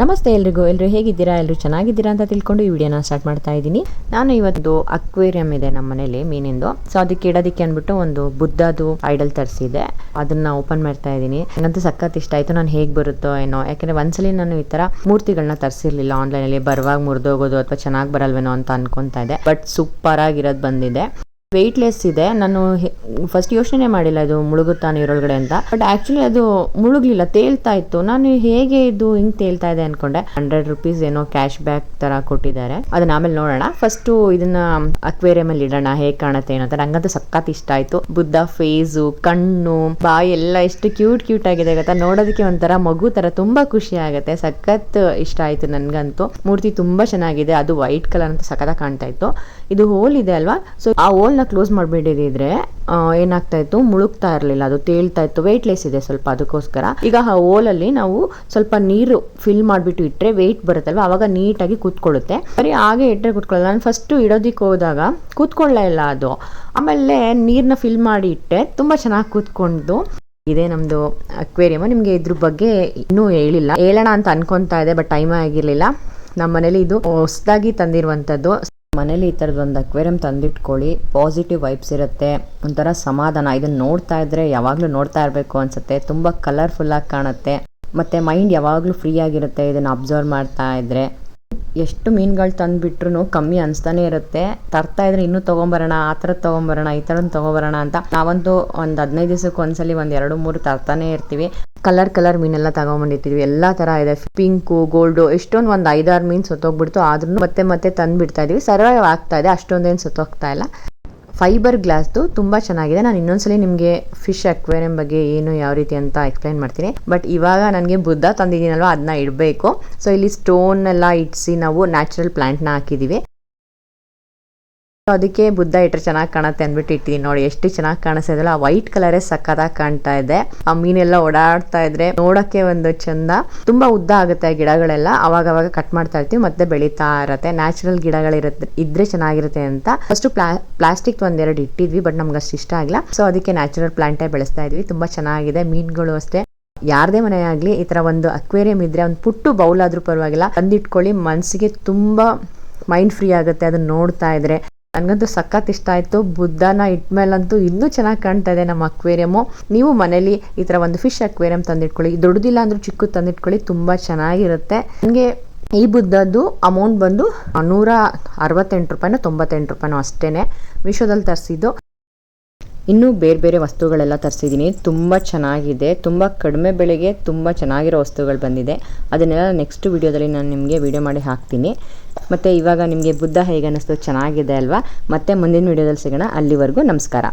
ನಮಸ್ತೆ ಎಲ್ರಿಗೂ. ಎಲ್ಲರೂ ಹೇಗಿದ್ದೀರಾ? ಎಲ್ಲರೂ ಚೆನ್ನಾಗಿದ್ದೀರಾ ಅಂತ ತಿಳ್ಕೊಂಡು ಈ ವಿಡಿಯೋನ ಸ್ಟಾರ್ಟ್ ಮಾಡ್ತಾ ಇದ್ದೀನಿ. ನಾನು ಇವತ್ತು ಅಕ್ವೇರಿಯಂ ಇದೆ ನಮ್ಮ ಮನೇಲಿ, ಮೀನಿಂದು. ಸೊ ಅದಕ್ಕೆ ಇಡೋದಕ್ಕೆ ಅಂದ್ಬಿಟ್ಟು ಒಂದು ಬುದ್ಧದು ಐಡಲ್ ತರಿಸಿದೆ. ಅದನ್ನ ಓಪನ್ ಮಾಡ್ತಾ ಇದ್ದೀನಿ. ನನಗಂತೂ ಸಖತ್ ಇಷ್ಟ. ಆಯ್ತು, ನಾನು ಹೇಗೆ ಬರುತ್ತೋ ಏನೋ. ಯಾಕಂದ್ರೆ ಒಂದ್ಸಲಿ ನಾನು ಈ ತರ ಮೂರ್ತಿಗಳನ್ನ ತರಿಸಿರ್ಲಿಲ್ಲ ಆನ್ಲೈನಲ್ಲಿ ಬರುವಾಗ ಮುರಿದೋಗೋದು ಅಥವಾ ಚೆನ್ನಾಗಿ ಬರಲ್ವೇನೋ ಅಂತ ಅನ್ಕೊತಾ ಇದ್ದೆ. ಬಟ್ ಸೂಪರ್ ಆಗಿರೋದು ಬಂದಿದೆ. ವೆಯ್ಟ್ಲೆಸ್ ಇದೆ. ನಾನು ಫಸ್ಟ್ ಯೋಚನೆ ಮಾಡಿಲ್ಲ ಇದು ಮುಳುಗುತ್ತಾ ನೀರೊಳಗಡೆ ಅಂತ. ಬಟ್ ಆಕ್ಚುಲಿ ಅದು ಮುಳುಗ್ಲಿಲ್ಲ, ತೇಲ್ತಾ ಇತ್ತು. ನಾನು ಹೇಗೆ ಇದು ಹಿಂಗ್ ತೇಲ್ತಾ ಇದೆ ಅನ್ಕೊಂಡೆ. ಹಂಡ್ರೆಡ್ ರುಪೀಸ್ ಏನೋ ಕ್ಯಾಶ್ ಬ್ಯಾಕ್ ತರ ಕೊಟ್ಟಿದ್ದಾರೆ. ಅದನ್ನ ಆಮೇಲೆ ನೋಡೋಣ. ಫಸ್ಟ್ ಇದನ್ನ ಅಕ್ವೇರಿಯಂ ಅಲ್ಲಿ ಇಡೋಣ, ಹೇಗೆ ಕಾಣುತ್ತೆ ಏನೋ ಅಂತ. ನಂಗಂತೂ ಸಖತ್ ಇಷ್ಟ ಆಯ್ತು. ಬುದ್ಧ ಫೇಸು ಕಣ್ಣು, ಬಾಯಿ ಎಲ್ಲ ಎಷ್ಟು ಕ್ಯೂಟ್ ಕ್ಯೂಟ್ ಆಗಿದೆ ಗೊತ್ತಾ. ನೋಡೋದಕ್ಕೆ ಒಂಥರ ಮಗು ತರ ತುಂಬಾ ಖುಷಿ ಆಗುತ್ತೆ. ಸಖತ್ ಇಷ್ಟ ಆಯ್ತು ನನ್ಗಂತೂ. ಮೂರ್ತಿ ತುಂಬಾ ಚೆನ್ನಾಗಿದೆ. ಅದು ವೈಟ್ ಕಲರ್ ಅಂತ ಸಖತ್ತಾಗಿ ಕಾಣ್ತಾ ಇತ್ತು. ಇದು ಹೋಲ್ ಇದೆ ಅಲ್ವಾ? ಸೊ ಆ ಹೋಲ್ ನ ಕ್ಲೋಸ್ ಮಾಡಿಬಿಟ್ಟಿದ್ರೆ ಏನಾಗ್ತಾ ಇತ್ತು? ಮುಳುಗ್ತಾ ಇರಲಿಲ್ಲ. ಅದು ತೇಳ್ತಾ ಇತ್ತು. ವೆಯ್ಟ್ಲೆಸ್ ಇದೆ ಸ್ವಲ್ಪ ಅದಕ್ಕೋಸ್ಕರ. ಈಗ ಆ ಓಲಲ್ಲಿ ನಾವು ಸ್ವಲ್ಪ ನೀರು ಫಿಲ್ ಮಾಡಿಬಿಟ್ಟು ಇಟ್ಟರೆ ವೆಯ್ಟ್ ಬರುತ್ತಲ್ವ? ಅವಾಗ ನೀಟಾಗಿ ಕೂತ್ಕೊಳ್ಳುತ್ತೆ. ಬರೀ ಹಾಗೆ ಇಟ್ಟರೆ ಕೂತ್ಕೊಳ್ಳಲ್ಲ. ನಾನು ಫಸ್ಟ್ ಇಡೋದಕ್ಕೆ ಹೋದಾಗ ಕೂತ್ಕೊಳ್ಳೇ ಇಲ್ಲ ಅದು. ಆಮೇಲೆ ನೀರನ್ನ ಫಿಲ್ ಮಾಡಿ ಇಟ್ಟೆ. ತುಂಬ ಚೆನ್ನಾಗಿ ಕೂತ್ಕೊಂಡು ಇದೇ ನಮ್ಮದು ಅಕ್ವೇರಿಯಮ್ ನಿಮಗೆ ಇದ್ರ ಬಗ್ಗೆ ಇನ್ನೂ ಹೇಳಿಲ್ಲ. ಹೇಳೋಣ ಅಂತ ಅನ್ಕೊಂತಾ ಇದೆ ಬಟ್ ಟೈಮ್ ಆಗಿರಲಿಲ್ಲ. ನಮ್ಮ ಮನೇಲಿ ಇದು ಹೊಸದಾಗಿ ತಂದಿರುವಂಥದ್ದು. ಮನೇಲಿ ಈ ಥರದ್ದು ಒಂದು ಅಕ್ವೇರಿಯಂ ತಂದಿಟ್ಕೊಳ್ಳಿ ಪಾಸಿಟಿವ್ ವೈಬ್ಸ್ ಇರುತ್ತೆ. ಒಂಥರ ಸಮಾಧಾನ. ಇದನ್ನು ನೋಡ್ತಾ ಇದ್ರೆ ಯಾವಾಗಲೂ ನೋಡ್ತಾ ಇರಬೇಕು ಅನಿಸುತ್ತೆ. ತುಂಬ ಕಲರ್ಫುಲ್ಲಾಗಿ ಕಾಣುತ್ತೆ. ಮತ್ತು ಮೈಂಡ್ ಯಾವಾಗಲೂ ಫ್ರೀ ಆಗಿರುತ್ತೆ. ಇದನ್ನು ಅಬ್ಸರ್ವ್ ಮಾಡ್ತಾ ಇದ್ರೆ. ಎಷ್ಟು ಮೀನುಗಳು ತಂದುಬಿಟ್ರು ಕಮ್ಮಿ ಅನಿಸ್ತಾನೆ ಇರುತ್ತೆ. ತರ್ತಾ ಇದ್ರೆ ಇನ್ನೂ ತೊಗೊಂಬರೋಣ, ಆ ಥರದ್ದು ತೊಗೊಂಬರೋಣ, ಈ ಥರದ್ದು ತೊಗೊಬರೋಣ ಅಂತ ನಾವಂತೂ ಒಂದು ಹದಿನೈದು ದಿವಸಕ್ಕೆ ಒಂದ್ಸಲಿ ಒಂದು ಎರಡು ಮೂರು ತರ್ತಾನೆ ಇರ್ತೀವಿ. ಕಲರ್ ಕಲರ್ ಮೀನೆಲ್ಲ ತಗೊಂಬಂದಿರ್ತೀವಿ. ಎಲ್ಲ ಥರ ಇದೆ. ಪಿಂಕು, ಗೋಲ್ಡು ಎಷ್ಟೊಂದು ಒಂದು ಐದಾರು ಮೀನು ಸತ್ತೋಗ್ಬಿಡ್ತು. ಆದ್ರೂ ಮತ್ತೆ ಮತ್ತೆ ತಂದು ಬಿಡ್ತಾ ಇದೀವಿ. ಸರ್ವೈವ್ ಆಗ್ತಾ ಇದೆ. ಅಷ್ಟೊಂದೇನು ಸತ್ತೋಗ್ತಾ ಇಲ್ಲ. ಫೈಬರ್ ಗ್ಲಾಸ್ದು ತುಂಬ ಚೆನ್ನಾಗಿದೆ. ನಾನು ಇನ್ನೊಂದ್ಸಲಿ ನಿಮಗೆ ಫಿಶ್ ಅಕ್ವೇರಿಯಂ ಬಗ್ಗೆ ಏನು ಯಾವ ರೀತಿ ಅಂತ ಎಕ್ಸ್ಪ್ಲೈನ್ ಮಾಡ್ತೀನಿ. ಬಟ್ ಇವಾಗ ನನಗೆ ಬುದ್ಧ ತಂದಿದ್ದೀನಲ್ವ ಅದನ್ನ ಇಡಬೇಕು. ಸೊ ಇಲ್ಲಿ ಸ್ಟೋನ್ ಎಲ್ಲ ಇಟ್ಸಿ ನಾವು ನ್ಯಾಚುರಲ್ ಪ್ಲಾಂಟ್ನ ಹಾಕಿದ್ದೀವಿ ಅದಕ್ಕೆ ಬುದ್ಧ ಇಟ್ಟರೆ ಚೆನ್ನಾಗಿ ಕಾಣುತ್ತೆ ಅಂದ್ಬಿಟ್ಟು ಇಟ್ಟಿದ್ದೀನಿ ನೋಡಿ, ಎಷ್ಟು ಚೆನ್ನಾಗಿ ಕಾಣಿಸ್ತಾ ಆ ವೈಟ್ ಕಲರೇ ಸಕ್ಕತ್ತಾಗಿ ಕಾಣ್ತಾ ಇದೆ. ಆ ಮೀನೆಲ್ಲ ಓಡಾಡ್ತಾ ಇದ್ರೆ ನೋಡಕ್ಕೆ ಒಂದು ಚಂದ, ತುಂಬಾ ಉದ್ದ ಆಗುತ್ತೆ ಗಿಡಗಳೆಲ್ಲ. ಅವಾಗ ಅವಾಗ ಕಟ್ ಮಾಡ್ತಾ ಇರ್ತೀವಿ, ಮತ್ತೆ ಬೆಳೀತಾ ಇರತ್ತೆ. ನ್ಯಾಚುರಲ್ ಗಿಡಗಳಿರುತ್ತೆ, ಇದ್ರೆ ಚೆನ್ನಾಗಿರುತ್ತೆ ಅಂತ. ಫಸ್ಟ್ ಪ್ಲಾ ಪ್ಲಾಸ್ಟಿಕ್ ಒಂದೆರಡು ಇಟ್ಟಿದ್ವಿ ಬಟ್ ನಮ್ಗೆ ಅಷ್ಟು ಇಷ್ಟ ಆಗಿಲ್ಲ ಸೊ ಅದಕ್ಕೆ ನ್ಯಾಚುರಲ್ ಪ್ಲಾಂಟೇ ಬೆಳೆಸ್ತಾ ಇದ್ವಿ. ತುಂಬಾ ಚೆನ್ನಾಗಿದೆ, ಮೀನುಗಳು ಅಷ್ಟೇ. ಯಾರದೇ ಮನೆ ಆಗಲಿ, ಈ ಥರ ಒಂದು ಅಕ್ವೇರಿಯಂ ಇದ್ರೆ, ಒಂದು ಪುಟ್ಟು ಬೌಲ್ ಆದ್ರೂ ಪರವಾಗಿಲ್ಲ. ತಂದಿಟ್ಕೊಳ್ಳಿ ಮನಸ್ಸಿಗೆ ತುಂಬಾ ಮೈಂಡ್ ಫ್ರೀ ಆಗುತ್ತೆ ಅದನ್ನ ನೋಡ್ತಾ ಇದ್ರೆ. ನನಗಂತೂ ಸಖತ್ ಇಷ್ಟ ಆಯಿತು. ಬುದ್ಧನ ಇಟ್ಮೇಲಂತೂ ಇನ್ನೂ ಚೆನ್ನಾಗಿ ಕಾಣ್ತಾ ಇದೆ ನಮ್ಮ ಅಕ್ವೇರಿಯಮು ನೀವು ಮನೇಲಿ ಈ ಥರ ಒಂದು ಫಿಶ್ ಅಕ್ವೇರಿಯಂ ತಂದಿಟ್ಕೊಳ್ಳಿ. ದೊಡ್ಡದಿಲ್ಲ ಅಂದರೂ ಚಿಕ್ಕದು ತಂದಿಟ್ಕೊಳ್ಳಿ, ತುಂಬ ಚೆನ್ನಾಗಿರುತ್ತೆ. ನನಗೆ ಈ ಬುದ್ಧದ್ದು ಅಮೌಂಟ್ ಬಂದು ನೂರ ಅರವತ್ತೆಂಟು ರೂಪಾಯಿನೋ ತೊಂಬತ್ತೆಂಟು ರೂಪಾಯಿನೋ ಅಷ್ಟೇ ಮೀಶೋದಲ್ಲಿ ತರಿಸಿದ್ದು. ಇನ್ನೂ ಬೇರೆ ಬೇರೆ ವಸ್ತುಗಳೆಲ್ಲ ತರಿಸಿದ್ದೀನಿ. ತುಂಬ ಚೆನ್ನಾಗಿದೆ. ತುಂಬ ಕಡಿಮೆ ಬೆಲೆಗೆ ತುಂಬ ಚೆನ್ನಾಗಿರೋ ವಸ್ತುಗಳು ಬಂದಿದೆ. ಅದನ್ನೆಲ್ಲ ನೆಕ್ಸ್ಟ್ ವಿಡಿಯೋದಲ್ಲಿ ನಾನು ನಿಮಗೆ ವಿಡಿಯೋ ಮಾಡಿ ಹಾಕ್ತೀನಿ. ಮತ್ತು ಇವಾಗ ನಿಮಗೆ ಬುದ್ಧ ಹೇಗೆ ಅನ್ನಿಸ್ತು? ಚೆನ್ನಾಗಿದೆ ಅಲ್ವಾ? ಮತ್ತೆ ಮುಂದಿನ ವಿಡಿಯೋದಲ್ಲಿ ಸಿಗೋಣ. ಅಲ್ಲಿವರೆಗೂ ನಮಸ್ಕಾರ.